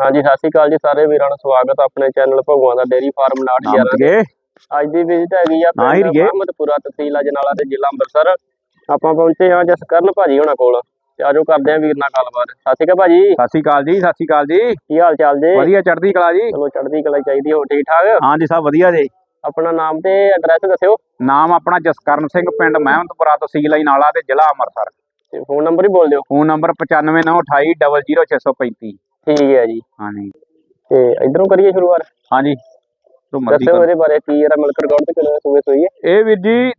ਹਾਂਜੀ ਸਤਿ ਸ਼੍ਰੀ ਅਕਾਲ ਜੀ ਸਾਰੇ ਵੀਰਾਂ ਦਾ ਸਵਾਗਤ ਆਪਣੇ ਚੈਨਲ ਭਗਵਾਨ ਦਾ ਡੇਰੀ ਫਾਰਮ 911 ਗਏ ਅੱਜ ਦੀ ਵਿਜ਼ਿਟ ਹੈਗੀ ਆ ਪਿੰਡ ਹੀਰੀਏ। ਅਹਿਮਦਪੁਰਾ ਤਹਿਸੀਲ ਅਜਨਾਲਾ ਤੇ ਜ਼ਿਲ੍ਹਾ ਅੰਮ੍ਰਿਤਸਰ। ਆਪਾਂ ਪਹੁੰਚੇ ਹਾਂ ਜਸਕਰਨ ਭਾਜੀ ਹੋਣਾ ਕੋਲ ਤੇ ਆਜੋ ਕਰਦੇ ਹਾਂ ਵੀਰ ਨਾਲ ਗੱਲਬਾਤ। ਸਤਿ ਸ਼੍ਰੀ ਅਕਾਲ ਭਾਜੀ। ਸਤਿ ਸ਼੍ਰੀ ਅਕਾਲ ਜੀ ਸਤਿ ਸ਼੍ਰੀ ਅਕਾਲ ਜੀ। ਕੀ ਹਾਲ ਚਾਲ ਜੀ? ਵਧੀਆ ਚੜ੍ਹਦੀ ਕਲਾ ਜੀ। ਚਲੋ ਚੜ੍ਹਦੀ ਕਲਾ ਚਾਹੀਦੀ ਹੋ ਠੀਕ ਠਾਕ? ਹਾਂਜੀ ਸਭ ਵਧੀਆ ਜੀ। ਆਪਣਾ ਨਾਮ ਤੇ ਐਡਰੈਸ ਦੱਸਿਓ। ਨਾਮ ਆਪਣਾ ਜਸਕਰਨ ਸਿੰਘ ਪਿੰਡ ਮਹਿਮਦਪੁਰਾ ਤਹਿਸੀਲ ਨਾਲਾ ਤੇ ਜ਼ਿਲ੍ਹਾ ਅੰਮ੍ਰਿਤਸਰ। ਤੇ ਫੋਨ ਨੰਬਰ ਹੀ ਬੋਲ ਦਿਓ। ਫੋਨ ਨੰਬਰ 9598200635 ਠੀਕ ਹੈ ਜੀ। ਹਾਂਜੀ। ਤੇ ਇਧਰੋਂ ਕਰੀਏ ਸ਼ੁਰੂਆਤ? ਹਾਂਜੀ। ਤੋਂ ਮਰਜ਼ੀ ਕਰੋ। ਇਹਦੇ ਬਾਰੇ ਕੀ ਇਹਦਾ ਮਿਲਕ ਰਿਕਾਰਡ ਤੇ ਕਿੰਨੇ ਸੂਏ ਸੋਈ ਹੈ ਇਹ ਵੀਰ ਜੀ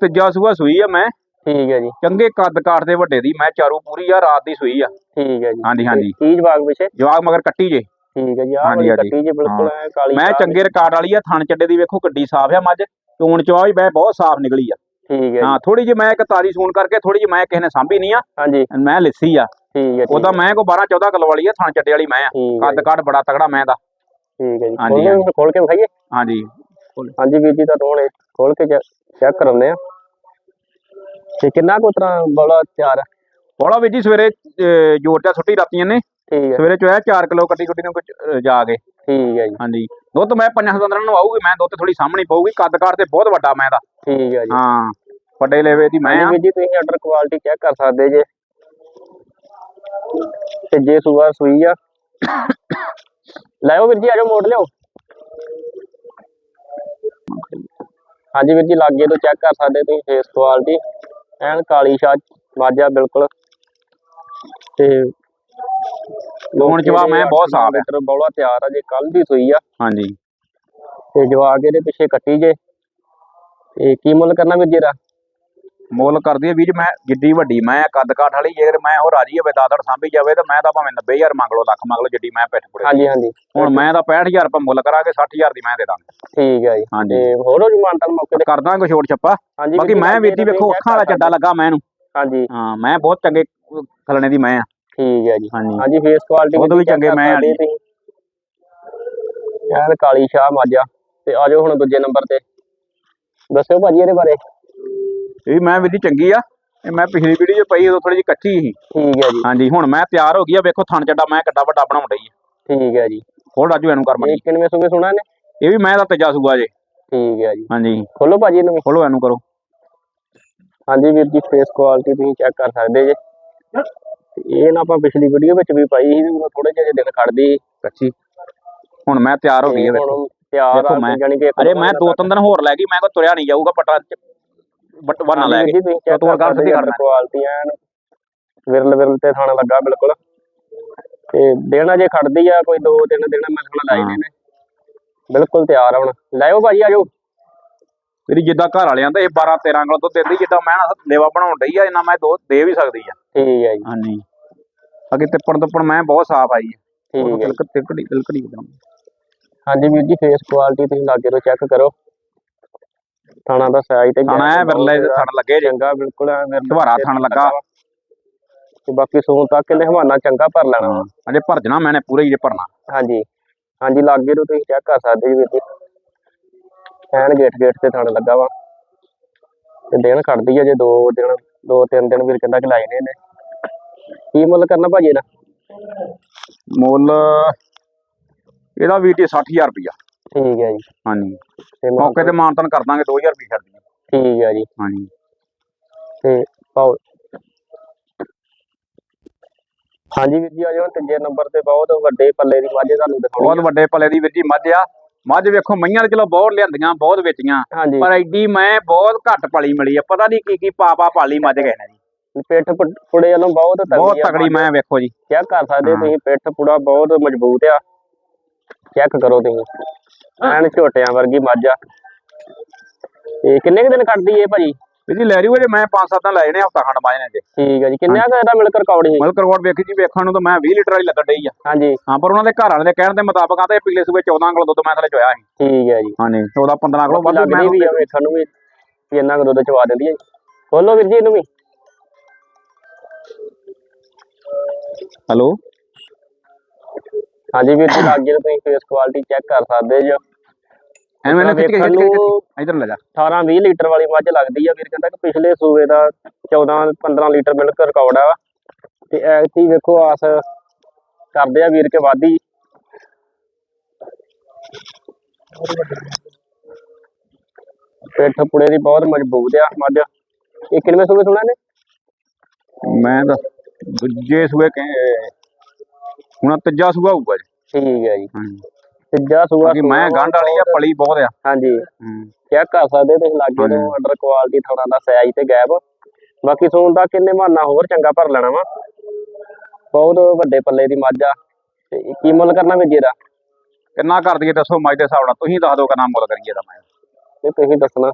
ਤੀਜਾ ਸੂਆ ਸੂਈ ਆ ਮੈਂ। ਠੀਕ ਹੈ ਜੀ। ਚੰਗੇ ਕੱਦ ਕਾਠ ਦੇ ਵੱਡੇ ਦੀ ਮੈਂ ਚਾਰੂ ਪੂਰੀ ਆ ਰਾਤ ਦੀ ਸੂਈ ਆ। ਠੀਕ ਹੈ ਜੀ। ਹਾਂਜੀ, ਹਾਂਜੀ। ਕੀ ਜਵਾਬ ਪਿੱਛੇ? ਜਵਾਗ ਮਗਰ ਕੱਟੀ ਜੇ। ਠੀਕ ਹੈ ਜੀ ਆਹ ਹਾਂਜੀ, ਵਾਲੀ। ਕੱਟੀ ਜੀ ਬਿਲਕੁਲ ਕਾਲੀ ਮੈਂ ਚੰਗੇ ਰਿਕਾਰਡ ਵਾਲੀ ਆ ਥਣ ਚੱਡੇ ਦੀ ਵੇਖੋ ਗੱਡੀ ਸਾਫ਼ ਆ ਮੱਝ। ਚੋਣ ਚਵਾ ਵੀ ਬਹੁਤ ਸਾਫ਼ ਨਿਕਲੀ ਆ। ਠੀਕ ਹੈ ਹਾਂ ਥੋੜੀ ਜਿਹੀ ਮੈਂ ਇੱਕ ਤਾਰੀ ਸੂਣ ਕਰਕੇ ਥੋੜੀ ਜਿਹੀ ਮੈਂ ਕਿਸੇ ਨੇ ਸਾਂਭੀ ਨਹੀਂ ਆ। ਹਾਂਜੀ। ਮੈਂ ਲਿੱਸੀ ਆ। ਠੀਕ ਹੈ ਉਹਦਾ ਮੈਂ ਕੋ 12 14 ਕਿਲੋ ਵਾਲੀ ਆ ਥਣ ਚੱਡੇ ਵਾਲੀ ਮੈਂ ਆ। ਕੱਦ ਕਾਠ ਬੜਾ ਤਗੜਾ ਮੈਂ ਦਾ। ਠੀਕ ਹੈ ਜੀ। ਹਾਂਜੀ, ਖੋਲ ਖੋਲ ਕੇ ਵਿਖਾਈਏ। ਹਾਂਜੀ। ਹਾਂਜੀ ਵੀਰ ਜੀ ਤਾਂ ਦੋਣੇ ਖੋਲ ਕੇ ਚੈੱਕ ਕਰਾਉਂਦੇ ਆ। ਤੇ ਕਿੰਨਾ ਕੁ ਤਰ੍ਹਾਂ ਬੋਲਾ ਤਿਆਰ ਆ? ਬੋਲਾ ਵੀ ਜੀ ਸਵੇਰੇ ਜੋਰ ਚਾ ਛੁੱਟੀ ਰਾਤੀਆਂ ਨੇ। ਠੀਕ ਹੈ। ਸਵੇਰੇ ਚੋਇਆ 4 ਕਿਲੋ ਕੱਟੀ ਕੁੱਟੀ ਨੂੰ ਜਾ ਕੇ। ਠੀਕ ਹੈ ਜੀ। ਹਾਂਜੀ। ਦੁੱਧ ਮੈਂ ਪੰਜਾਂ ਸਤੰਦਰਾਂ ਨੂੰ ਆਊਗੀ ਮੈਂ ਦੁੱਧ ਥੋੜੀ ਸਾਹਮਣੀ ਪਊਗੀ। ਕੱਦ ਕਾਠ ਤੇ ਬਹੁਤ ਵੱਡਾ ਮੈਂ ਦਾ। ਠੀਕ ਹੈ ਜੀ। ਹਾਂ। ਵੱਡੇ ਲੇਵੇ ਦੀ ਮੈਂ ਹਾਂਜੀ ਵੀਰ ਜੀ ਤੁਸੀਂ ਆਰਡਰ ਕੁਆਲਿਟੀ ਚੈੱਕ ਕਰ ਸਕਦੇ ਜੇ। ਤੇ ਜੇ ਸੂਆ ਸੂਈ ਆ। ਲਾਇਓ ਵੀਰ ਜੀ ਆਜੋ ਮੋੜ ਲਿਓ ਹਾਂਜੀ ਵੀਰ ਜੀ ਲਾਗੇ ਤੋਂ ਚੈੱਕ ਕਰ ਸਕਦੇ ਤੁਸੀਂ ਫੇਸ ਕੁਆਲਿਟੀ ਐਨ ਕਾਲੀ ਸ਼ਾਹ ਮਾਝਾ ਬਿਲਕੁਲ। ਤੇ ਲੂਣ ਜਵਾ ਮੈਂ ਬਹੁਤ ਸਾਫ਼। ਲੀਟਰ ਬੌਲਾ ਤਿਆਰ ਆ ਜੇ ਕੱਲ ਦੀ ਸੂਈ ਆ। ਹਾਂਜੀ। ਤੇ ਜਵਾਕ ਇਹਦੇ ਪਿੱਛੇ ਕੱਟੀ ਜੇ। ਤੇ ਕੀ ਮੁੱਲ ਕਰਨਾ ਵੀਰ ਜੀ ਦਾ ਮੁੱਲ ਕਰਦੀ ਹੈ। ਵੀਰ ਮੈਂ ਜਿੱਡੀ ਵੱਡੀ ਮੈਂ ਆ, ਕੱਦ ਕਾਠ ਵਾਲੀ ਜੇ ਮੈਂ ਉਹ ਰਾਜੀ ਹੋਵੇ ਦਾਦੜ ਸਾਂਭੀ ਜਾਵੇ ਤਾਂ ਮੈਂ ਤਾਂ ਭਾਵੇਂ 90000 ਮੰਗ ਲਓ ਲੱਖ ਮੰਗ ਲਓ ਜਿੱਡੀ ਮੈਂ ਪਿੱਠ ਪੁੜੇ ਹਾਂਜੀ ਹਾਂਜੀ। ਹੁਣ ਮੈਂ ਤਾਂ 65000 ਰੁਪਏ ਮੁੱਲ ਕਰਾਂਗੇ 60000 ਦੀ ਮੈਂ ਦੇ ਦਾਂਗਾ। ਠੀਕ ਹੈ ਜੀ। ਹਾਂਜੀ। ਤੇ ਹੋਰ ਹੋ ਜੀ ਮਾਨਤਾਲ ਮੌਕੇ ਤੇ ਕਰ ਦਾਂਗੇ ਛੋਟ ਛੱਪਾ। ਬਾਕੀ ਮੈਂ ਲਾਗੇ ਵੀਰ ਜੀ ਤੋਂ ਵੇਖੋ ਅੱਖਾਂ ਵਾਲਾ ਕਰ ਚੱਡਾ ਲੱਗਾ ਮੈਂ ਨੂੰ ਹਾਂਜੀ। ਹਾਂ ਮੈਂ ਬਹੁਤ ਚੰਗੇ ਖਲਣੇ ਦੀ ਮੈਂ ਆ। ਠੀਕ ਹੈ ਜੀ। ਹਾਂਜੀ। ਹਾਂਜੀ ਫੇਸ ਕੁਆਲਿਟੀ ਉਦੋਂ ਵੀ ਚੰਗੇ ਮੈਂ ਵਾਲੀ ਯਾਰ ਕਾਲੀ ਸ਼ਾਹ ਮਾਜਾ ਤੇ ਆਜੋ ਹੁਣ ਦੂਜੇ ਨੰਬਰ ਤੇ। ਦੱਸਿਓ ਭਾਜੀ ਇਹਦੇ ਬਾਰੇ। ਇਹ ਮੈਂ ਵੀਰ ਜੀ ਚੰਗੀ ਆ। ਇਹ ਮੈਂ ਪਿਛਲੀ ਵੀਡੀਓ ਪਈ ਉਦੋਂ ਥੋੜੀ ਜਿਹੀ ਕੱਚੀ ਸੀ। ਠੀਕ ਹੈ ਜੀ। ਹਾਂਜੀ ਹੁਣ ਮੈਂ ਤਿਆਰ ਹੋ ਗਈ ਆ। ਵੇਖੋ ਥਣ ਚੱਡਾ ਮੈਂ ਕਿੱਡਾ ਵੱਡਾ ਬਣਾਉਣ ਡਈ ਆ। ਠੀਕ ਹੈ ਜੀ। ਹੋਰ ਰਾਜੂ ਇਹਨੂੰ ਕਰ ਮਣੀ ਇਹ ਕਿੰਨੇ ਸੂਗੇ ਸੁਣਾ ਨੇ? ਇਹ ਵੀ ਮੈਂ ਦਾ ਤੇਜਾ ਸੂਆ ਜੇ। ਠੀਕ ਹੈ ਜੀ। ਹਾਂਜੀ। ਖੋਲੋ ਭਾਜੀ ਇਹਨੂੰ। ਖੋਲੋ ਇਹਨੂੰ ਕਰੋ। ਹਾਂਜੀ ਵੀਰ ਜੀ ਫੇਸ ਕੁਆਲਿਟੀ ਤੁਸੀਂ ਚੈੱਕ ਕਰ ਸਕਦੇ ਜੇ। ਇਹ ਨਾ ਆਪਾਂ ਪਿਛਲੀ ਵੀਡੀਓ ਵਿੱਚ ਵੀ ਪਾਈ ਸੀ ਵੀ ਥੋੜੇ ਜਿਹੇ ਦਿਨ ਖੜਦੀ। ਕੱਚੀ ਹੁਣ ਮੈਂ ਤਿਆਰ ਹੋ ਗਈ ਆ ਵੇਖੋ। ਤਿਆਰ ਆ ਮੈਂ- ਜਾਨੀ ਕਿ ਅਰੇ ਮੈਂ ਦੋ। ਤਿੰਨ ਦਿਨ ਹੋਰ ਲੈ ਗਈ ਮੈਂ ਕੋ ਤੁਰਿਆ ਨਹੀਂ ਜਾਊਗਾ ਪਟਾ ਬਟ ਬਣਾ ਲੈ ਕੇ ਤੂੰ ਗੱਲ ਸਿੱਧੀ ਕਰਨਾ। ਕੁਆਲਿਟੀ ਐਨ ਵਿਰਲ ਵਿਰਲ ਤੇ ਥਾਣਾ ਲੱਗਾ ਬਿਲਕੁਲ। ਤੇ ਦੇਣਾ ਜੇ ਖੜਦੀ ਆ ਕੋਈ ਦੋ ਤਿੰਨ ਦਿਨ ਮੈਂ ਥਾਣਾ ਲਾਈ। ਨੇ ਬਿਲਕੁਲ ਤਿਆਰ ਆ ਹੁਣ। ਲਾਇਓ ਭਾਜੀ ਆਜੋ ਮੇਰੀ ਜਿੱਦਾਂ ਘਰ ਵਾਲਿਆਂ ਦਾ ਇਹ 12 13 ਕਿਲੋ ਦੁੱਧ ਦਿੰਦੀ ਜਿੱਦਾਂ ਮੈਂ ਨਾ ਲੇਵਾ ਬਣਾਉਣ ਡਈ ਆ ਇਹਨਾਂ ਮੈਂ ਦੋ ਦੇ ਵੀ ਸਕਦੀ ਆ। ਠੀਕ ਹੈ ਜੀ। ਹਾਂਜੀ। ਅੱਗੇ ਤਿੱਪਣ ਤੁੱਪਣ ਮੈਂ ਬਹੁਤ ਸਾਫ਼ ਆਈ ਠੀਕ ਹੈ ਤਿਲਕ ਤਿਲਕੜੀ ਤਿਲਕੜੀ ਹਾਂਜੀ ਵੀਰ ਜੀ ਫੇਸ ਕੁਆਲਿਟੀ ਤੁਸੀਂ ਲਾਗੇ ਤੋਂ ਚੈੱਕ ਕਰੋ। ਥਾਣਾ ਦਾ ਸਾਈਜ਼ ਤੇ ਥਣ ਐ ਵਿਰਲੇ ਦੇ ਥਣ ਲੱਗੇ ਜੇ। ਚੰਗਾ ਬਿਲਕੁਲ ਐ ਵਿਰਲੇ ਦੁਬਾਰਾ ਥਣ ਲੱਗਾ। ਤੇ ਬਾਕੀ ਸੂਣ ਤੱਕ ਇਹਨੇ ਹਵਾਨਾ ਚੰਗਾ ਭਰ ਲੈਣਾ। ਅਜੇ ਭਰ ਜਣਾ ਮੈਨੇ ਪੂਰਾ ਹੀ ਜੇ ਭਰਨਾ। ਹਾਂਜੀ ਹਾਂਜੀ ਲਾਗੇ ਤੋਂ ਤੁਸੀਂ ਚੈੱਕ ਕਰ ਸਕਦੇ ਜੀ ਵੀਰ ਜੀ। ਐਨ ਗੇਟ ਗੇਟ ਤੇ ਥਣ ਲੱਗਾ ਵਾ। ਤੇ ਦਿਨ ਖੜਦੀ ਆ ਜੇ ਦੋ ਦਿਨ ਦੋ ਤਿੰਨ ਦਿਨ ਵੀਰ ਕਹਿੰਦਾ ਕਿ ਲਾਏ ਨੇ ਇਹਨੇ। ਕੀ ਮੁੱਲ ਕਰਨਾ ਭਾਜੀ ਇਹਦਾ? ਮੁੱਲ ਇਹਦਾ ਵੀ ਟੀ 60000 ਰੁਪਇਆ ਠੀਕ ਹੈ ਜੀ। ਹਾਂਜੀ। ਤੇ ਮੌਕੇ ਤੇ ਮਾਨਤਨ ਕਰ ਦਾਂਗੇ 2000 ਰੁਪਏ ਛੱਡ ਦਿਆਂ ਠੀਕ ਹੈ ਜੀ। ਹਾਂਜੀ। ਤੇ ਪਾਓ। ਹਾਂਜੀ ਵੀਰ ਜੀ ਆ ਜਾਓ ਤੀਜੇ ਨੰਬਰ ਤੇ ਬਹੁਤ ਵੱਡੇ ਪੱਲੇ ਦੀ ਮੱਝ ਤੁਹਾਨੂੰ ਦਿਖਾਉਣੀ ਬਹੁਤ ਵੱਡੇ ਪਲੇ ਦੀ ਵੀਰ ਜੀ ਮੱਝ ਆ। ਮੱਝ ਵੇਖੋ ਮਈਆਂ ਤੇ ਚਲੋ ਬਹੁਤ ਲਿਆਂਦੀਆਂ ਬਹੁਤ ਵੇਚੀਆਂ। ਆ। ਹਾਂਜੀ। ਪਰ ਐਡੀ ਮੈਂ ਬਹੁਤ ਘੱਟ ਪਲੀ ਮਿਲੀ ਆ। ਪਤਾ ਨਹੀਂ ਕੀ ਕੀ ਪਾ ਪਾ ਪਾਲੀ ਮੱਝ ਗਏ ਨੇ ਜੀ। ਪਿੱਠ ਪੁ- ਪੁੜੇ ਵੱਲੋਂ ਬਹੁਤ ਤਗੜੀ ਬਹੁਤ ਤਕੜੀ ਮੈਂ ਵੇਖੋ ਜੀ। ਚੈੱਕ ਕਰ ਸਕਦੇ ਹਾਂ। ਤੁਸੀਂ? ਪਿੱਠ ਪੁੜਾ ਬਹੁਤ ਮਜ਼ਬੂਤ ਆ। ਚੈੱਕ ਕਰੋ ਤੁਸੀਂ। ਐਨ ਝੋਟਿਆਂ ਵਰਗੀ ਮੱਝ ਆ। ਤੇ ਕਿੰਨੇ ਕੁ ਦਿਨ ਕੱਢਦੀ ਏ ਭਾਜੀ? ਵੀਰ ਜੀ ਲੈ ਰਹੀ ਜੇ ਮੈਂ 5-7 ਦਿਨ ਲੈ ਜਣੇ ਹਫਤਾ ਖੰਡ ਬਾਜਨੇ ਜੇ। ਠੀਕ ਹੈ ਜੀ ਕਿੰਨਾ ਕੁ ਇਹਦਾ ਮਿਲਕ ਰਿਕਾਰਡ ਸੀ? ਮਿਲਕ ਰੋਡ ਵੇਖੀ ਜੀ ਵੇਖਣ ਨੂੰ ਤਾਂ ਮੈਂ 20 ਲੀਟਰ ਵਾਲੀ ਲੱਗਣ ਡਈ ਆ। ਹਾਂਜੀ। ਹਾਂ ਪਰ ਉਹਨਾਂ ਦੇ ਘਰ ਵਾਲੇ ਦੇ ਕਹਿਣ ਦੇ ਮੁਤਾਬਕ ਆ ਤਾਂ ਇਹ ਪਿਛਲੇ ਸੂਬੇ 14 ਕਿਲੋ ਦੁੱਧ ਮੈਂ ਥਲੇ ਚੋਇਆ ਸੀ। ਠੀਕ ਹੈ ਜੀ। ਹਾਂਜੀ 14 15 ਕਿਲੋ ਵੱਧ ਮੈਂ ਲੱਗਦੀ ਵੀ ਆ ਵੇਖਣ ਨੂੰ ਵੀ ਵੀ ਇੰਨਾ ਕੁ ਦੁੱਧ ਚਵਾ ਦਿੰਦੀ ਹੈ ਖੋਲੋ ਵੀਰ ਜੀ ਇਹਨੂੰ ਵੀ। ਹੈਲੋ? ਹਾਂਜੀ ਵੀਰ ਜੀ ਲਾਗੇ ਤੁਸੀਂ ਫੇਸ ਕੁਆਲਿਟੀ ਚੈੱਕ ਕਰ ਸਕਦੇ ਜੀ। ਐਨ ਮੈਨੂੰ ਖਿੱਚ ਕੇ ਇਧਰ ਲੈ 18 20 ਲੀਟਰ ਵਾਲੀ ਮੱਝ ਲੱਗਦੀ ਆ ਵੀਰ ਕਹਿੰਦਾ ਕਿ ਪਿਛਲੇ ਸੂਏ ਦਾ 14 15 ਲੀਟਰ ਮਿਲਕ ਰਿਕਾਰਡ ਆ। ਤੇ ਐਤੀ ਵੇਖੋ ਆਸ ਕਰਦੇ ਆ ਵੀਰ ਕੇ ਵਾਦੀ ਪੇਠ ਪੁੜੇ ਦੀ ਬਹੁਤ ਮਜ਼ਬੂਤ ਆ ਮੱਝ। ਇਹ ਕਿੰਨੇ ਸੂਏ ਸੁਣਾ ਨੇ ਮੈਂ ਦੱਸ ਦੂਜੇ ਸੂਏ ਕਹੇ ਹੁਣ ਤੀਜਾ ਸੂਆ ਹੋਊਗਾ ਜੀ। ਠੀਕ ਹੈ ਜੀ। ਹਾਂਜੀ ਤੀਜਾ ਸੂਆ ਮੈਂ ਗੰਢ ਵਾਲੀ ਆ ਪਲੀ ਬਹੁਤ ਆ। ਹਾਂਜੀ। ਹੂੰ। ਚੈੱਕ ਕਰ ਸਕਦੇ ਤੁਸੀਂ ਲਾਗੇ ਤੋਂ ਆਰਡਰ ਕੁਆਲਿਟੀ ਥੋੜਾ ਦਾ ਸਾਈਜ਼ ਤੇ ਗੈਪ ਬਾਕੀ ਸੂਣ ਦਾ ਕਿੰਨੇ ਮਹੀਨਾ ਹੋਰ ਚੰਗਾ ਭਰ ਲੈਣਾ ਵਾ। ਬਹੁਤ ਵੱਡੇ ਪੱਲੇ ਦੀ ਮੱਝ ਆ। ਤੇ ਇਹ ਕੀ ਮੁੱਲ ਕਰਨਾ ਵੀ ਜੇਰਾ ਕਿੰਨਾ ਕਰ ਦਈਏ ਦੱਸੋ ਮੱਝ ਦੇ ਹਿਸਾਬ ਨਾਲ। ਤੁਸੀਂ ਦੱਸ ਦਿਓ ਕਿੰਨਾ ਮੁੱਲ ਕਰੀਏ ਤਾਂ ਮੈਂ। ਇਹ ਤੁਸੀਂ ਦੱਸਣਾ।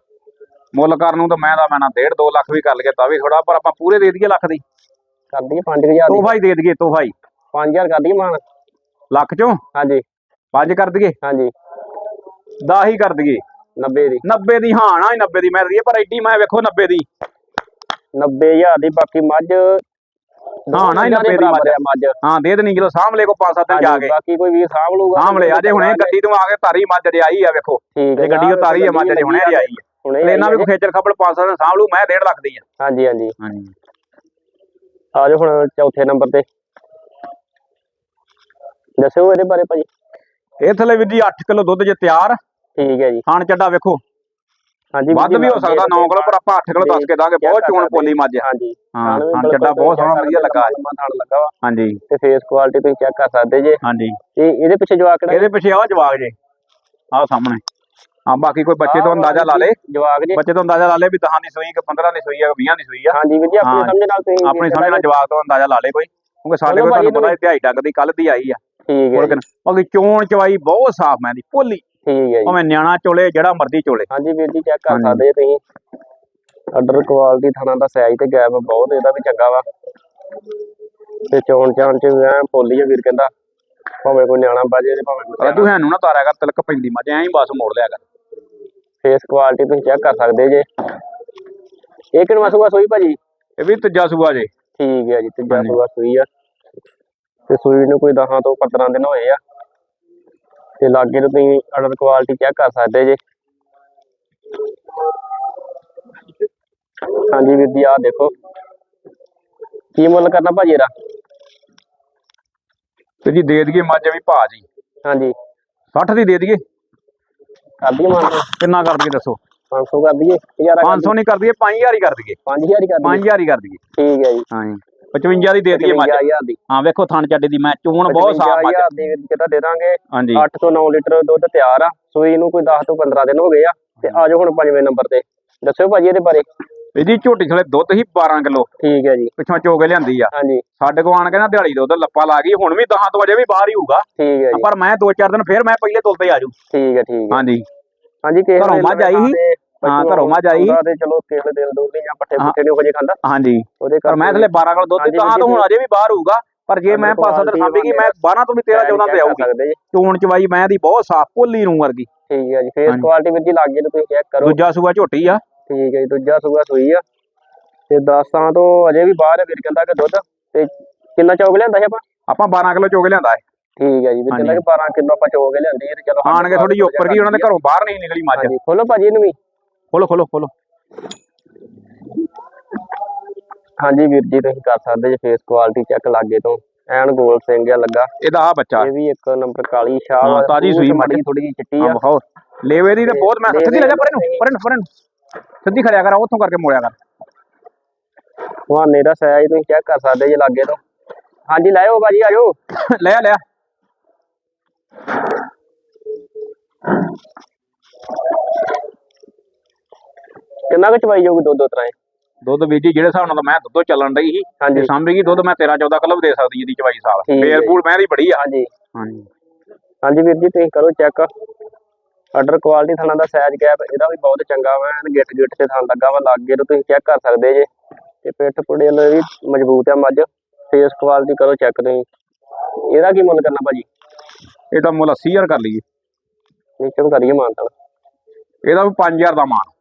ਮੁੱਲ ਕਰਨ ਨੂੰ ਤਾਂ ਮੈਂ ਤਾਂ ਮੈਂ ਨਾ 1.5 2 ਲੱਖ ਵੀ ਕਰ ਲਈਏ ਤਾਂ ਵੀ ਥੋੜਾ ਪਰ ਆਪਾਂ ਪੂਰੇ ਦੇ ਦਈਏ ਲੱਖ ਦੀ। ਕਰ ਦਈਏ 5000 ਦੀ। ਤੋਹਫਾ ਹੀ ਦੇ ਦਈਏ ਤੋਹਫਾ ਹੀ। 5000 ਕਰ ਦਈਏ ਮਾਨ। ਲੱਖ ਚੋਂ? ਹਾਂਜੀ। 5 ਕਰ ਦਈਏ? ਹਾਂਜੀ। 10 ਹੀ ਕਰ ਦਈਏ। 90 ਦੀ। 90 ਦੀ ਹਾਂ ਨਾ 90 ਦੀ ਮੈਂ ਦਈਏ ਪਰ ਐਡੀ ਮੈਂ ਵੇਖੋ 90 ਦੀ। 90000 ਦੀ ਬਾਕੀ ਮੱਝ ਹਾਂ, ਨਾ ਹੀ 90 ਦੀ ਮੱਝ। ਹਾਂ ਦੇ ਦੇਣੀ ਕਿਲੋ ਲੈ ਕੋ 5-7 ਦਿਨ ਜਾ ਕੇ। ਬਾਕੀ ਕੋਈ ਵੀ ਸਾਂਭ ਲੂਗਾ ਲੈ ਅਜੇ ਹੁਣੇ ਗੱਡੀ ਤੋਂ ਆ ਕੇ ਤਾਰੀ ਮੱਝ ਦੇ ਆਈ ਆ ਵੇਖੋ। ਇਹ ਗੱਡੀ ਉਹ ਤਾਰੀ ਆ ਮੱਝ ਦੇ ਹੁਣੇ ਦੀ ਆਈ ਆ। ਤੇ ਇਹਨਾਂ ਵੀ ਕੋਈ ਖੇਚਲ ਖਬਲ 500 ਦਿਨ ਲੂ ਮੈਂ 1.5 ਲੱਖ ਦੀ ਆ। ਹਾਂਜੀ ਹਾਂਜੀ। ਹਾਂਜੀ। ਆ ਜਾਓ ਹੁਣ ਚੌਥੇ ਨੰਬਰ ਤੇ। ਦੱਸਿਓ ਇਹਦੇ ਬਾਰੇ ਭਾਜੀ। ਇਹ ਥਲੇ ਵੀ ਜੀ 8 ਕਿਲੋ ਦੁੱਧ ਜੇ ਤਿਆਰ ਠੀਕ ਹੈ ਜੀ। ਖਾਣ ਚੱਡਾ ਵੇਖੋ। ਹਾਂਜੀ ਵੀਰ ਵੱਧ ਵੀ ਹੋ ਸਕਦਾ 9 ਕਿਲੋ ਪਰ ਆਪਾਂ 8 ਕਿਲੋ ਦੱਸ ਕੇ ਦਾਂਗੇ ਬਹੁਤ ਚੋਣ ਪੋਲੀ ਮੱਝ। ਹਾਂਜੀ ਹਾਂ ਥਣ ਚੱਡਾ ਬਹੁਤ ਸੋਹਣਾ ਵਧੀਆ ਲੱਗਾ ਥਣ ਲੱਗਾ ਵਾ। ਹਾਂਜੀ। ਤੇ ਫੇਸ ਕੁਆਲਿਟੀ ਤੁਸੀਂ ਚੈੱਕ ਕਰ ਸਕਦੇ ਜੇ। ਹਾਂਜੀ। ਇਹ ਇਹਦੇ ਪਿੱਛੇ ਜਵਾਕ ਕਿਹੜਾ ਇਹਦੇ ਪਿੱਛੇ ਆ ਜਵਾਗ ਜੇ ਆਹ ਸਾਹਮਣੇ। ਹਾਂ ਬਾਕੀ ਕੋਈ ਬੱਚੇ ਤੋਂ ਅੰਦਾਜ਼ਾ ਲਾ ਲੇ। ਜਵਾਕ ਜੇ। ਬੱਚੇ ਤੋਂ ਅੰਦਾਜ਼ਾ ਲਾ ਲੇ ਵੀ 10 ਦੀ ਸੂਈ ਕਿ 15 ਦੀ ਸੂਈ ਆ ਕਿ 20 ਦੀ ਸੂਈ ਆ। ਹਾਂਜੀ ਵੀਰ ਜੀ ਆਪਣੀ। ਸਮਝ ਨਾਲ ਤੁਸੀਂ ਆਪਣੀ ਸਮਝ ਨਾਲ ਜਵਾਬ ਤੋਂ ਅੰਦਾਜ਼ਾ ਲਾ ਲੇ ਕੋਈ। ਕਿਉਂਕਿ ਸਾਡੇ ਕੋਲ ਤੁਹਾਨੂੰ ਪਤਾ ਹੈ ਦਿਹਾਈ ਡੱਗ ਦੀ ਕੱਲ ਦੀ ਆਈ ਆ। ਠੀਕ ਹੈ ਬਾਕੀ ਚੋਣ ਚਵਾਈ ਬਹੁਤ ਸਾਫ਼ ਮੈਂ ਦੀ ਭੋਲੀ ਠੀਕ ਹੈ ਜੀ। ਭਾਵੇਂ ਨਿਆਣਾ ਚੋਲੇ ਜਿਹੜਾ ਮਰਜ਼ੀ ਚੋਲੇ। ਹਾਂਜੀ ਵੀਰ ਜੀ ਚੈੱਕ ਕਰ। ਸਕਦੇ ਤੁਸੀਂ। ਆਰਡਰ ਕੁਆਲਿਟੀ ਥਣਾ ਦਾ ਸਾਈਜ਼ ਤੇ ਗੈਪ ਬਹੁਤ ਇਹਦਾ ਵੀ ਚੰਗਾ ਵਾ। ਤੇ ਚੋਣ ਚਾਣ ਚ ਐਂ ਪੋਲੀ ਆ ਵੀਰ ਕਹਿੰਦਾ। ਭਾਵੇਂ ਕੋਈ ਨਿਆਣਾ ਬਾਜੇ ਤੇ ਭਾਵੇਂ ਕੋਈ ਰਾਜੂ ਹੈਨੂੰ ਨਾ ਤਾਰਿਆ ਕਰ ਤਿਲਕ ਪੈਂਦੀ ਮੱਝ ਐਂ ਹੀ ਬਸ ਮੋੜ ਲਿਆ ਕਰ। ਫੇਸ ਕੁਆਲਿਟੀ ਤੁਸੀਂ ਚੈੱਕ ਕਰ ਸਕਦੇ ਜੇ। ਇਹ ਕਿਹੜਾ ਮਸੂਆ ਸੋਈ ਭਾਜੀ? ਇਹ ਵੀ ਤੀਜਾ ਸੂਆ ਜੇ। ਠੀਕ ਹੈ ਜੀ ਤੀਜਾ। ਸੂਆ ਸੂਈ ਆ। ਤੇ ਸੂਈ ਨੂੰ ਕੋਈ 10 ਤੋਂ 15 ਦਿਨ ਹੋਏ ਆ। ਤੇ ਲਾਗੇ ਤੋਂ ਤੁਸੀਂ ਆਰਡਰ ਕੁਆਲਿਟੀ ਚੈੱਕ ਕਰ ਸਕਦੇ ਜੇ। ਹਾਂਜੀ ਵੀਰ ਜੀ ਆਹ ਦੇਖੋ। ਕੀ ਮੁੱਲ ਕਰਨਾ ਭਾਜੀ ਇਹਦਾ? ਤੇ ਜੀ ਦੇ ਦਈਏ ਮੱਝ ਵੀ ਭਾ ਜੀ। ਹਾਂਜੀ। 60 ਦੀ ਦੇ ਦਈਏ। ਕਰ ਦਈਏ ਮਾਨ ਕਿੰਨਾ ਕਰ ਦਈਏ ਦੱਸੋ। 500 ਕਰ ਦਈਏ। 1000 ਕਰ 500 ਨਹੀਂ ਕਰ ਦਈਏ 5000 ਹੀ ਕਰ ਦਈਏ। 5000 ਹੀ ਕਰ ਦਈਏ। 5000 ਹੀ ਕਰ ਦਈਏ। ਠੀਕ ਹੈ ਜੀ। ਹਾਂ ਜੀ। 55 ਦੀ ਦੇ ਦਈਏ ਮੱਝ। 55000 ਦੀ। ਹਾਂ ਵੇਖੋ ਥਣ ਚੱਡੇ ਦੀ ਮੈਂ ਚੋਣ ਬਹੁਤ ਸਾਫ਼ ਮੱਝ। 55000 ਦੀ ਤਾਂ ਦੇ ਦਾਂਗੇ। ਹਾਂਜੀ। 8 ਤੋਂ 9 ਲੀਟਰ ਦੁੱਧ ਤਿਆਰ ਆ। ਸੂਈ ਨੂੰ ਕੋਈ 10 ਤੋਂ 15 ਦਿਨ ਹੋ ਗਏ ਆ। ਤੇ ਆ ਜਾਓ ਹੁਣ ਪੰਜਵੇਂ ਨੰਬਰ ਤੇ। ਦੱਸਿਓ ਭਾਜੀ ਇਹਦੇ ਬਾਰੇ। ਇਹਦੀ ਝੋਟੀ ਥਲੇ ਦੁੱਧ ਹੀ 12 ਕਿਲੋ। ਠੀਕ ਹੈ ਜੀ। ਪਿੱਛੋਂ ਚੋ ਕੇ ਲਿਆਂਦੀ ਆ। ਹਾਂਜੀ। ਸਾਡੇ ਕੋ ਆਣ ਕੇ ਨਾ ਦਿਹਾੜੀ ਦੁੱਧ ਲੱਪਾ ਲਾ ਗਈ। ਹੁਣ ਵੀ 10 ਤੋਂ ਅਜੇ ਵੀ ਬਾਹਰ ਹੀ ਹੋਊਗਾ। ਠੀਕ ਹੈ ਜੀ। ਪਰ ਮੈਂ 2-4 ਦਿਨ ਫੇਰ ਮੈਂ ਪਹਿਲੇ ਤੁਲ ਤੇ ਆ ਜੂ ਠੀਕ ਹੈ ਠੀਕ ਹੈ। ਹਾਂਜੀ। ਹਾਂਜੀ ਕਿਸੇ ਘਰੋਂ ਮੱਝ ਆਈ ਸੀ? ਹਾਂ, ਘਰੋਂ ਮੱਝ ਆਈ। ਤੇ ਚਲੋ ਦਿਲ ਦੂਰ ਨਹੀਂ ਜਾਂ ਪੱਠੇ ਹਾਂ। ਪੁੱਠੇ ਨਹੀਂ ਉਹ ਜੇ ਖਾਂਦਾ ਹਾਂਜੀ। ਉਹਦੇ ਪਰ ਮੈਂ ਥਲੇ 12 ਕਿਲੋ ਦੁੱਧ ਹਾਂਜੀ, ਤਾਂ ਤਾਂ ਹੁਣ ਅਜੇ ਵੀ ਬਾਹਰ ਹੋਊਗਾ। ਪਰ ਜੇ ਮੈਂ ਪਾਸਾ ਤੇ ਸਾਂਭੇਗੀ ਮੈਂ 12 ਤੋਂ ਵੀ 13 14 ਤੇ ਆਊਗੀ। ਜੀ। ਚੋਣ ਚਵਾਈ ਮੈਂ ਦੀ ਬਹੁਤ ਸਾਫ਼ ਭੋਲੀ ਨੂੰ ਵਰਗੀ। ਠੀਕ ਹੈ ਜੀ ਫੇਸ। ਕੁਆਲਿਟੀ ਵਿੱਚ ਲੱਗੇ ਨੂੰ ਤੁਸੀਂ ਚੈੱਕ ਕਰੋ। ਦੂਜਾ ਸੂਆ ਝੋਟੀ ਆ। ਠੀਕ ਹੈ ਜੀ ਦੂਜਾ ਸੂਆ ਸੂਈ ਆ। ਤੇ 10 ਤਾਂ ਤੋਂ ਅਜੇ ਵੀ ਬਾਹਰ ਹੈ ਵੀਰ ਕਹਿੰਦਾ ਕਿ ਦੁੱਧ। ਤੇ ਕਿੰਨਾ ਚੌਕ ਲਿਆਂਦਾ ਸੀ ਆਪਾਂ? ਆਪਾਂ 12 ਕਿਲੋ ਚੋ ਕੇ ਲਿਆਂਦਾ ਹੈ। ਠੀਕ ਹੈ ਜੀ ਵੀਰ ਕਹਿੰਦਾ ਕਿ 12 ਕਿਲੋ ਆਪਾਂ ਚੌਕ ਕੇ ਲਿਆਂਦੀ ਹੈ ਤੇ ਚਲੋ ਆਣ ਕੇ ਥੋੜੀ ਉੱਪਰ ਗਈ ਉਹਨਾਂ ਦੇ ਘਰੋਂ ਬਾਹਰ ਨਹੀਂ ਨਿਕਲੀ ਮੱਝ। ਖੋਲੋ ਭਾਜੀ ਇਹਨੂੰ ਵੀ। ਖੋਲੋ ਖੋਲੋ ਖੋਲੋ। ਹਾਂਜੀ ਵੀਰ ਜੀ ਤੁਸੀਂ ਕਰ ਸਕਦੇ ਜੇ ਫੇਸ ਕੁਆਲਿਟੀ ਚੈੱਕ ਲਾਗੇ ਤੋਂ। ਐਨ ਗੋਲ ਸਿੰਘ ਆ ਲੱਗਾ। ਇਹਦਾ ਆ ਬੱਚਾ। ਇਹ ਵੀ ਇੱਕ ਨੰਬਰ ਕਾਲੀ ਸ਼ਾਹ ਹਾਂ, ਤਾਜ਼ੀ ਸੂਈ। ਮਾੜੀ ਥੋੜੀ ਜਿਹੀ ਚਿੱਟੀ ਆ। ਬਹੁਤ। ਲੇਵੇ ਦੀ ਤੇ ਬਹੁਤ ਮੈਂ ਸਿੱਧੀ ਲੈ ਜਾ ਪਰੇ ਨੂੰ ਪਰੇ ਨੂੰ ਪਰੇ ਨੂੰ ਸਿੱਧੀ ਖੜਿਆ ਕਰ ਉੱਥੋਂ ਕਰਕੇ ਮੋੜਿਆ ਕਰ। ਹਵਾਨੇ ਦਾ ਸਾਈਜ਼ ਤੁਸੀਂ ਚੈੱਕ ਕਰ ਸਕਦੇ ਜੇ ਲਾਗੇ ਤੋਂ। ਹਾਂਜੀ ਲਾਇਓ ਭਾਜੀ ਆਜੋ ਲੈ ਆ, ਲੈ ਆ। ਕਿੰਨਾ ਕੁ ਚਵਾਈ ਜਾਊਗੀ ਦੋ ਦੋ ਤਰ੍ਹਾਂ ਦੁੱਧ ਵੀਰ ਜੀ ਜਿਹੜੇ ਹਿਸਾਬ ਨਾਲ ਮੈਂ ਦੁੱਧੋਂ ਚੱਲਣ ਰਹੀ ਸੀ ਹਾਂਜੀ। ਤੇ ਸਾਂਭੇਗੀ ਦੁੱਧ ਮੈਂ 13 14 ਕਿਲੋ ਵੀ ਦੇ ਸਕਦੀ ਇਹਦੀ ਚਵਾਈ ਸਾਲ। ਠੀਕ ਹੈ ਫੇਰ ਮੈਂ ਦੀ ਬੜੀ ਆ। ਹਾਂਜੀ। ਹਾਂਜੀ। ਹਾਂਜੀ ਵੀਰ ਜੀ ਤੁਸੀਂ ਕਰੋ ਚੈੱਕ। ਆਰਡਰ ਕੁਆਲਿਟੀ ਥਾਣਾ ਦਾ ਸਾਈਜ਼ ਗੈਪ ਇਹਦਾ ਵੀ ਬਹੁਤ ਚੰਗਾ ਵਾ ਐਨ ਗਿੱਟ ਗਿੱਟ ਤੇ ਥਾਂ ਲੱਗਾ ਵਾ ਲਾਗੇ ਤੋਂ ਤੁਸੀਂ ਚੈੱਕ ਕਰ ਸਕਦੇ ਜੇ। ਤੇ ਪਿੱਠ ਪੁੜੇ ਵਾਲੇ ਵੀ ਮਜ਼ਬੂਤ ਆ ਮੱਝ। ਫੇਸ ਕੁਆਲਿਟੀ ਕਰੋ ਚੈੱਕ ਤੁਸੀਂ। ਇਹਦਾ ਕੀ ਮੁੱਲ ਕਰਨਾ ਭਾਜੀ? ਇਹਦਾ ਮੁੱਲ 80000 ਕਰ ਲਈਏ। ਨੀਚੇ ਕਰੀਏ ਮਾਨਤਾ ਇਹਦਾ ਵੀ 5000 ਦਾ ਮਾਨ।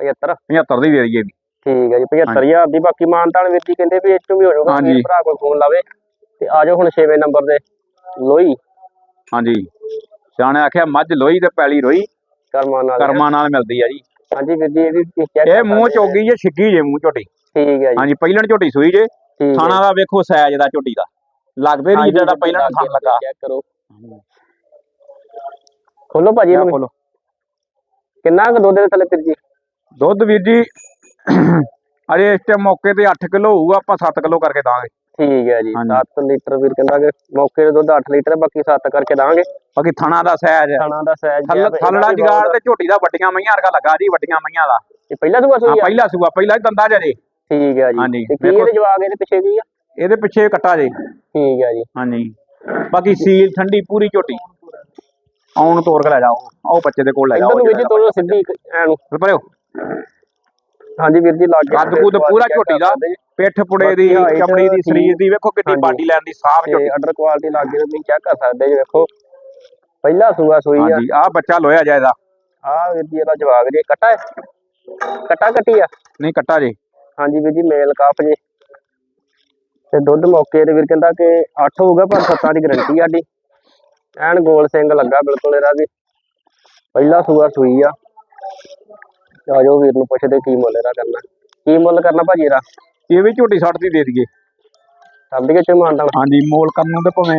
75 75 ਦੀ ਦੇ ਦਈਏ ਵੀ। ਠੀਕ ਹੈ ਜੀ 75000 ਦੀ। ਬਾਕੀ ਮਾਨਤਾਨ ਵੀਰ ਜੀ ਕਹਿੰਦੇ ਵੀ ਇਹ ਵੀ ਹੋ ਜਾਊਗਾ ਹਾਂਜੀ। ਭਰਾ ਕੋਈ ਫੋਨ ਲਾਵੇ ਤੇ ਆ ਜਾਓ ਹੁਣ 6ਵੇਂ ਨੰਬਰ ਤੇ ਲੋਈ। ਹਾਂਜੀ। ਸਿਆਣੇ ਆਖਿਆ ਮੱਝ ਲੋਈ ਤੇ ਪੈਲੀ ਰੋਈ। ਕਰਮਾਂ ਨਾਲ। ਕਰਮਾਂ ਨਾਲ ਮਿਲਦੀ ਆ ਜੀ। ਹਾਂਜੀ ਵੀਰ ਜੀ ਇਹ ਵੀ ਤੁਸੀਂ check ਇਹ ਮੂੰਹ ਚੋਗੀ ਜੇ ਛਿੱਗੀ ਜੇ ਮੂੰਹ ਝੋਟੀ। ਠੀਕ ਹੈ ਜੀ। ਹਾਂਜੀ ਪਹਿਲਣ ਝੋਟੀ ਸੂਈ ਜੇ ਥਾਣਾ ਦਾ ਵੇਖੋ ਸਾਈਜ਼ ਦਾ ਝੋਟੀ ਦਾ। ਲੱਗਦੇ ਨਹੀਂ ਜਿਹੜਾ ਪਹਿਲਣ ਥਾਣ ਲੱਗਾ। ਚੈੱਕ ਕਰੋ। ਖੋਲੋ ਭਾਜੀ ਇਹਨੂੰ ਖੋਲੋ? ਕਿੰਨਾ ਕੁ ਦੁੱਧ ਦੇ ਥੱਲੇ ਵੀਰ ਜੀ? ਦੁੱਧ ਵੀਰ ਜੀ ਅਜੇ ਇਸ ਟਾਈਮ ਮੌਕੇ ਤੇ 8 ਕਿਲੋ ਹੋਊਗਾ ਆਪਾਂ 7 ਕਿਲੋ ਕਰਕੇ ਦਾਂਗੇ। ਠੀਕ ਹੈ ਜੀ ਹਾਂਜੀ। 7 ਲੀਟਰ ਵੀਰ ਕਹਿੰਦਾ ਕਿ ਮੌਕੇ ਤੇ ਦੁੱਧ 8 ਲੀਟਰ ਬਾਕੀ 7 ਕਰਕੇ ਦਾਂਗੇ। ਬਾਕੀ ਥਣਾ ਦਾ ਸਾਈਜ਼ ਖਾਣਾ ਦਾ ਸਾਈਜ਼ ਥੱਲੜਾ ਜਗਾੜ ਤੇ ਝੋਟੀ ਦਾ ਵੱਡੀਆਂ ਮਈਆਂ ਵਰਗਾ ਲੱਗਾ ਜੀ ਵੱਡੀਆਂ ਮਈਆਂ ਦਾ। ਇਹ ਪਹਿਲਾ ਸੂਆ ਹਾਂ ਸੂਈ ਆ? ਪਹਿਲਾ ਸੂਆ ਪਹਿਲਾ ਹੀ ਦੰਦਾ ਜਰੇ ਠੀਕ ਹੈ ਜੀ। ਹਾਂਜੀ, ਕੀ। ਇਹਦੇ ਜਵਾਬ ਇਹਦੇ ਪਿੱਛੇ ਕੀ ਆ? ਇਹਦੇ ਪਿੱਛੇ ਕੱਟਾ ਜੇ। ਠੀਕ ਹੈ ਜੀ। ਹਾਂਜੀ। ਬਾਕੀ ਸੀਲ ਠੰਡੀ ਪੂਰੀ ਝੋਟੀ। ਆਉਣ ਤੋਰ ਕੇ ਲੈ ਜਾਓ। ਉਹ ਬੱਚੇ ਦੇ ਕੋਲ ਲੈ ਇਧਰ ਜਾਓ ਨੂੰ ਵੀਰ ਜੀ ਤੋਰੋ ਸਿੱਧੀ ਐਨੂੰ ਪਰਿਓ ਹਾਂਜੀ ਵੀਰ ਜੀ ਲੱਗ ਗਿਆ ਕੱਦ ਕੁੱਦ ਪੂਰਾ ਝੋਟੀ ਦਾ। ਪਿੱਠ ਪੁੜੇ ਦੀ ਚਮੜੀ ਦੀ ਸਰੀਰ ਦੀ ਵੇਖੋ ਕਿੰਨੀ। ਬਾਡੀ ਲੈਣ ਦੀ ਸਾਫ਼ ਝੋਟੀ। ਆਰਡਰ ਕੁਆਲਿਟੀ ਲੱਗ ਗਈ ਤੁਸੀਂ ਚੈੱਕ ਕਰ ਸਕਦੇ ਜੀ ਵੇਖੋ? ਪਹਿਲਾ ਸੂਆ ਸੂਈ ਆ। ਹਾਂਜੀ ਆਹ ਬੱਚਾ ਲੋਇਆ ਜਾਇਦਾ ਆ ਵੀਰ ਜੀ ਇਹਦਾ ਜਵਾਬ ਜੀ। ਕੱਟਾ ਹੈ ਕੱਟਾ ਕੱਟੀ ਆ? ਨਹੀਂ ਕੱਟਾ ਜੇ। ਹਾਂਜੀ ਵੀਰ ਜੀ ਮੇਲ ਕਾਫ ਜੀ। ਤੇ ਦੁੱਧ ਮੌਕੇ ਤੇ ਵੀਰ ਕਹਿੰਦਾ ਕਿ 8 ਹੋਊਗਾ ਪਰ ਸੱਤਾਂ ਦੀ ਗਰੰਟੀ ਸਾਡੀ। ਐਨ ਗੋਲ ਸਿੰਘ ਲੱਗਾ ਬਿਲਕੁਲ ਇਹਦਾ ਵੀ। ਪਹਿਲਾ ਸੂਆ ਸੂਈ ਆ। ਆ ਜਾਓ ਵੀਰ ਨੂੰ ਪੁੱਛਦੇ ਕੀ ਮੁੱਲ ਇਹਦਾ ਕਰਨਾ। ਕੀ ਮੁੱਲ ਕਰਨਾ ਭਾਜੀ ਇਹਦਾ? ਇਹ ਵੀ ਝੋਟੀ 60 ਦੀ ਦੇ ਦਈਏ। ਸਭ ਦੇ ਚ ਮਾਨਤਾ? ਹਾਂਜੀ ਮੋਲ ਕਰਨ ਨੂੰ ਤੇ ਭਾਵੇਂ।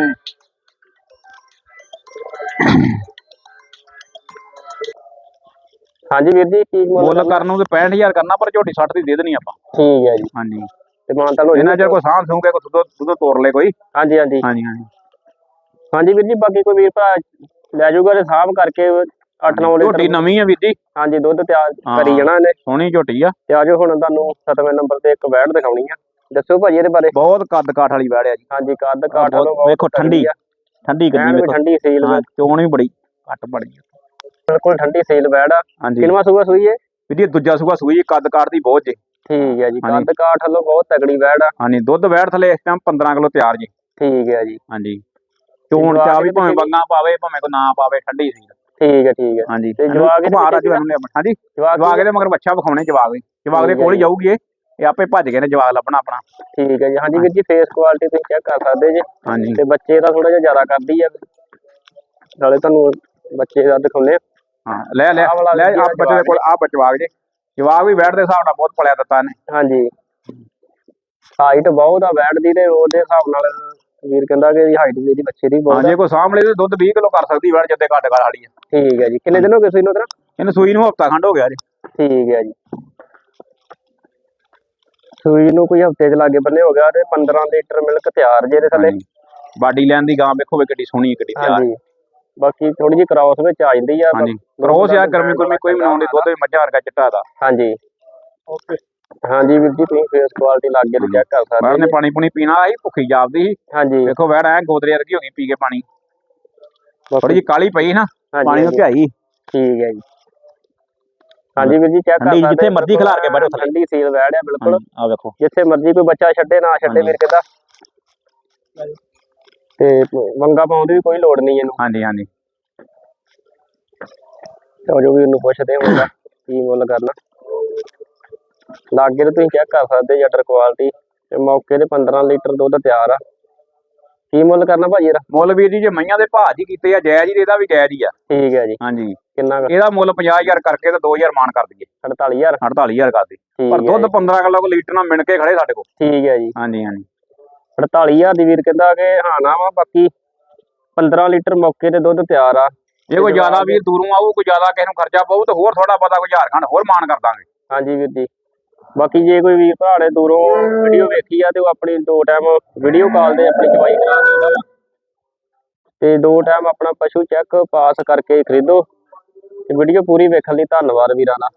ਹਾਂਜੀ ਵੀਰ ਜੀ ਕੀ ਮੁੱਲ ਕਰਨ? ਨੂੰ ਤੇ 65000 ਕਰਨਾ ਪਰ ਝੋਟੀ 60 ਦੀ ਦੇ ਦੇਣੀ ਆਪਾਂ। ਠੀਕ ਹੈ ਜੀ। ਹਾਂਜੀ। ਤੇ ਮਾਨਤਾ ਲੋ ਇਹਨਾਂ ਚਿਰ ਕੋਈ ਸਾਂਭ ਸੂੰਗੇ ਕੋਈ ਦੁੱਧ ਦੁੱਧ ਤੋੜ ਲੇ ਕੋਈ। ਹਾਂਜੀ ਹਾਂਜੀ। ਹਾਂਜੀ ਹਾਂਜੀ। ਹਾਂਜੀ ਵੀਰ ਜੀ ਬਾਕੀ ਕੋਈ ਵੀਰ ਭਰਾ ਲੈ ਜਾਊਗਾ ਤੇ ਸਾਹਬ ਕਰਕੇ 8-9 ਝੋਟੀ ਲੀਟਰ ਨਵੀਂ ਆ ਵੀਰ ਜੀ। ਹਾਂਜੀ ਦੁੱਧ ਤਿਆਰ। ਕਰੀ ਜਾਣਾ ਇਹਨੇ। ਸੋਹਣੀ ਝੋਟੀ ਆ। ਤੇ ਆਜੋ ਹੁਣ ਤੁਹਾਨੂੰ 7ਵੇਂ ਨੰਬਰ ਤੇ ਇੱਕ ਵੈੜ ਦਿਖਾਉਣੀ ਆ। ਦੱਸੋ ਭਾਜੀ ਇਹਦੇ ਬਾਰੇ। ਬਹੁਤ ਕੱਦ ਕਾਠ ਵਾਲੀ ਵੈੜ ਆ ਜੀ। ਹਾਂਜੀ ਕੱਦ ਕਾਠ ਬਹੁਤ ਵੇਖੋ ਠੰਡੀ। ਆ। ਠੰਡੀ ਕਿੰਨੀ ਵੇਖੋ। ਠੰਡੀ ਸੀਲ ਚੋਣ ਵੀ ਬੜੀ ਘੱਟ ਬੜੀ ਆ। ਬਿਲਕੁਲ ਠੰਡੀ ਸੀਲ ਵੈੜ ਆ। ਕਿੰਨਵਾ ਸੂਆ ਸੂਈ ਹੈ ਵੀਰ ਜੀ ਦੂਜਾ ਸੂਆ ਸੂਈ ਕੱਦ ਕਾਠ ਦੀ ਬਹੁਤ ਜੇ ਠੀਕ ਹੈ ਜੀ। ਕੱਦ ਕਾਠ ਨਾਲੋਂ ਬਹੁਤ ਤਗੜੀ ਵੈੜ ਆ। ਹਾਂਜੀ ਦੁੱਧ ਵੈੜ ਥਲੇ ਇਸ ਟਾਈਮ 15 ਕਿਲੋ ਤਿਆਰ ਜੀ। ਠੀਕ ਹੈ ਜੀ। ਹਾਂਜੀ। ਚੋਣ ਜਵਾਕ ਚਾ ਵੀ ਭਾਵੇਂ ਬੰਗਾ ਪਾਵੇ ਭਾਵੇਂ ਕੋ ਨਾ ਪਾਵੇ ਠੰਡੀ ਸੀ ਠੀਕ ਹੈ ਠੀਕ ਹੈ। ਹਾਂਜੀ। ਤੇ ਜਵਾਕ ਇਹਦੇ ਜਵਾਗ ਪਿੱਛੇ ਇਹਦੇ ਹਾਂਜੀ ਜਵਾਕ ਜਵਾਗ ਇਹਦੇ ਮਗਰ ਬੱਚਾ ਵਿਖਾਉਣੇ ਜਵਾਗ ਵੀ। ਜਵਾਗ ਦੇ ਕੋਲ ਹੀ। ਜਾਊਗੀ ਇਹ। ਇਹ ਆਪੇ ਭੱਜ ਗਏ ਨੇ ਜਵਾਗ ਲੱਭਣਾ ਆਪਣਾ। ਠੀਕ ਹੈ ਜੀ। ਹਾਂਜੀ ਵੀਰ ਜੀ ਫੇਸ ਕੁਆਲਿਟੀ ਤੁਸੀਂ ਚੈੱਕ ਕਰ ਸਕਦੇ ਜੀ। ਹਾਂਜੀ। ਤੇ ਬੱਚੇ ਦਾ ਥੋੜਾ ਜਿਹਾ ਜ਼ਿਆਦਾ ਕਰਦੀ ਆ। ਨਾਲੇ ਤੁਹਾਨੂੰ ਬੱਚੇ ਦਾ ਦਿਖਾਉਨੇ ਆ। ਹਾਂ ਲੈ ਲੈ ਆਹ ਵਾਲਾ ਲੈ ਆ ਬੱਚੇ ਦੇ ਕੋਲ ਆ ਬਚਵਾਗ ਜੇ। ਜਵਾਗ ਵੀ ਬੈਠ ਦੇ ਹਿਸਾਬ ਨਾਲ ਬਹੁਤ ਪਲਿਆ ਦਿੱਤਾ ਨੇ ਹਾਂਜੀ। ਹਾਈਟ ਬਹੁਤ ਆ ਵੈਟ ਦੀ ਤੇ ਉਹਦੇ ਹਿਸਾਬ ਨਾਲ। ਵੀਰ ਕਹਿੰਦਾ ਕਿ ਹਾਈਟ ਵੀ ਇਹਦੀ ਬੱਚੇ ਦੀ ਹਾਂ ਬਹੁਤ ਆ। ਜੇ ਕੋਈ ਸਾਹਮਣੇ ਤੇ ਦੁੱਧ 20 ਕਿਲੋ ਕਰ ਸਕਦੀ ਵੜ ਜੱਦੇ ਘੱਟ ਵਾਲੀ ਆ। ਠੀਕ ਹੈ ਜੀ। ਕਿੰਨੇ ਦਿਨ ਹੋ ਗਏ ਸੂਈ ਨੂੰ ਤੇਰਾ ਇਹਨੂੰ ਸੂਈ ਨੂੰ ਹਫਤਾ ਖੰਡ ਹੋ ਗਿਆ ਜੀ ਠੀਕ ਹੈ ਜੀ। ਸੂਈ ਨੂੰ ਕੋਈ ਹਫ਼ਤੇ ਚ ਲਾਗੇ ਬੰਨੇ ਹੋ ਗਿਆ ਤੇ 15 ਲੀਟਰ ਮਿਲਕ ਤਿਆਰ ਜੇ ਇਹਦੇ ਥੱਲੇ। ਬਾਡੀ ਲੈਣ ਦੀ ਗਾਂ ਵੇਖੋ ਵੇ ਕਿੱਡੀ ਸੋਹਣੀ ਕਿੱਡੀ ਤਿਆਰ। ਹਾਂਜੀ। ਬਾਕੀ ਥੋੜੀ ਜਿਹੀ ਕ੍ਰਾਸ ਵਿੱਚ ਆ ਜਾਂਦੀ ਆ ਹਾਂਜੀ। ਕਰੋਸ ਆ ਗਰਮੀ ਗੁਰਮੀ ਕੋਈ ਮਨਾਉਣ ਦੀ ਦੁੱਧ ਵੀ ਮੱਝਾਂ ਵਰਗਾ ਚਿੱਟਾ ਦਾ। ਹਾਂਜੀ। ਓਕੇ ਹਾਂਜੀ ਵੀਰ ਜੀ ਤੁਸੀਂ ਫੇਸ ਕੁਆਲਿਟੀ ਲਾਗੇ ਤੇ ਚੈੱਕ ਕਰ ਸਕਦੇ ਨੇ ਜੀ। ਪਾਣੀ ਪੁਣੀ ਪੀਣਾ ਆਈ ਭੁੱਖੀ ਜਾਪਦੀ ਸੀ। ਹਾਂਜੀ। ਵੇਖੋ ਵੜ ਐ ਗੋਦਰੇ ਵਰਗੀ ਹੋ ਗਈ ਪੀ ਕੇ ਪਾਣੀ। ਥੋੜੀ ਜਿਹੀ ਕਾਲੀ ਪਈ ਨਾ ਪਾਣੀ ਨੂੰ। ਧਿਆਈ ਠੀਕ ਹੈ ਜੀ। ਹਾਂਜੀ ਵੀਰ ਜੀ ਚੈੱਕ ਕਰ ਸਕਦੇ ਜਿੱਥੇ ਮਰਜ਼ੀ ਖਿਲਾਰ ਕੇ ਬੈਠੋ। ਠੰਡੀ ਸੀਲ ਵੈੜ ਆ ਬਿਲਕੁਲ। ਆ ਵੇਖੋ। ਜਿੱਥੇ ਮਰਜ਼ੀ ਕੋਈ ਬੱਚਾ ਛੱਡੇ ਨਾ ਛੱਡੇ। ਵੀਰ ਕਹਿੰਦਾ ਤੇ ਵੰਗਾ ਪਾਉਣ ਦੀ ਵੀ ਕੋਈ ਲੋੜ ਨਹੀਂ ਇਹਨੂੰ। ਹਾਂਜੀ ਹਾਂਜੀ। ਤੇ ਜੋ ਵੀ ਇਹਨੂੰ ਪੁੱਛਦੇ ਹੋਊਗਾ ਕੀ ਮੁੱਲ ਕਰਨਾ। ਲਾਗੇ ਤੇ ਤੁਸੀਂ ਚੈੱਕ ਕਰ ਸਕਦੇ ਜੀ ਆਰਡਰ ਕੁਆਲਿਟੀ ਤੇ ਮੌਕੇ ਤੇ 15 ਲੀਟਰ ਦੁੱਧ ਤਿਆਰ ਆ। ਕੀ ਮੁੱਲ ਕਰਨਾ ਭਾਜੀ ਇਹਦਾ? ਮੁੱਲ ਵੀਰ ਜੀ ਜੇ ਮਈਆਂ ਦੇ ਭਾਅ ਜੀ ਕੀਤੇ ਆ ਜਾਇਜ਼ ਹੀ ਇਹਦਾ ਵੀ ਜਾਇਜ਼ ਹੀ ਆ। ਠੀਕ ਹੈ ਜੀ। ਹਾਂਜੀ। ਕਿੰਨਾ ਕੁ? ਇਹਦਾ ਮੁੱਲ 50000 ਕਰਕੇ ਤੇ 2000 ਮਾਨ ਕਰ ਦਈਏ। 48000 48000 ਕਰ ਠੀਕ ਪਰ ਹੈ ਦੁੱਧ ਜੀ, 15 ਕਿਲੋ ਲੀਟਰ ਨਾਲ ਮਿਣ ਕੇ ਖੜੇ ਸਾਡੇ ਕੋਲ। ਠੀਕ ਹੈ ਜੀ। ਹਾਂਜੀ ਹਾਂਜੀ। 48000 ਦੀ ਵੀਰ ਕਹਿੰਦਾ ਕਿ ਹਾਂ ਨਾ ਵਾ ਬਾਕੀ 15 ਲੀਟਰ ਮੌਕੇ ਤੇ ਦੁੱਧ ਤਿਆਰ ਆ। ਜੇ ਕੋਈ ਜ਼ਿਆਦਾ ਵੀਰ ਦੂਰੋਂ ਆਊ ਕੋਈ ਜ਼ਿਆਦਾ ਕਿਸੇ ਨੂੰ ਖਰਚਾ ਪਊ ਤੇ ਹੋਰ ਥੋੜਾ ਪਤਾ ਕੋਈ ਝਾਰਖੰਡ ਹੋਰ ਮਾਨ ਕਰ ਦਾਂਗੇ। ਹਾਂਜੀ ਵੀਰ ਜੀ। ਬਾਕੀ ਜੇ ਕੋਈ ਵੀਰ ਭਰਾ ਨੇ ਦੂਰੋਂ ਵੀਡੀਓ ਵੇਖੀ ਆ ਤੇ ਉਹ ਆਪਣੀ ਦੋ ਟਾਈਮ ਵੀਡੀਓ ਕਾਲ ਤੇ ਆਪਣੀ ਚਵਾਈ ਕਰਾ ਵਾ ਤੇ ਦੋ ਟਾਈਮ ਆਪਣਾ ਪਸ਼ੂ ਚੈੱਕ ਪਾਸ ਕਰਕੇ ਖਰੀਦੋ। ਤੇ ਵੀਡੀਓ ਪੂਰੀ ਵੇਖਣ ਲਈ ਧੰਨਵਾਦ ਵੀਰਾਂ ਦਾ।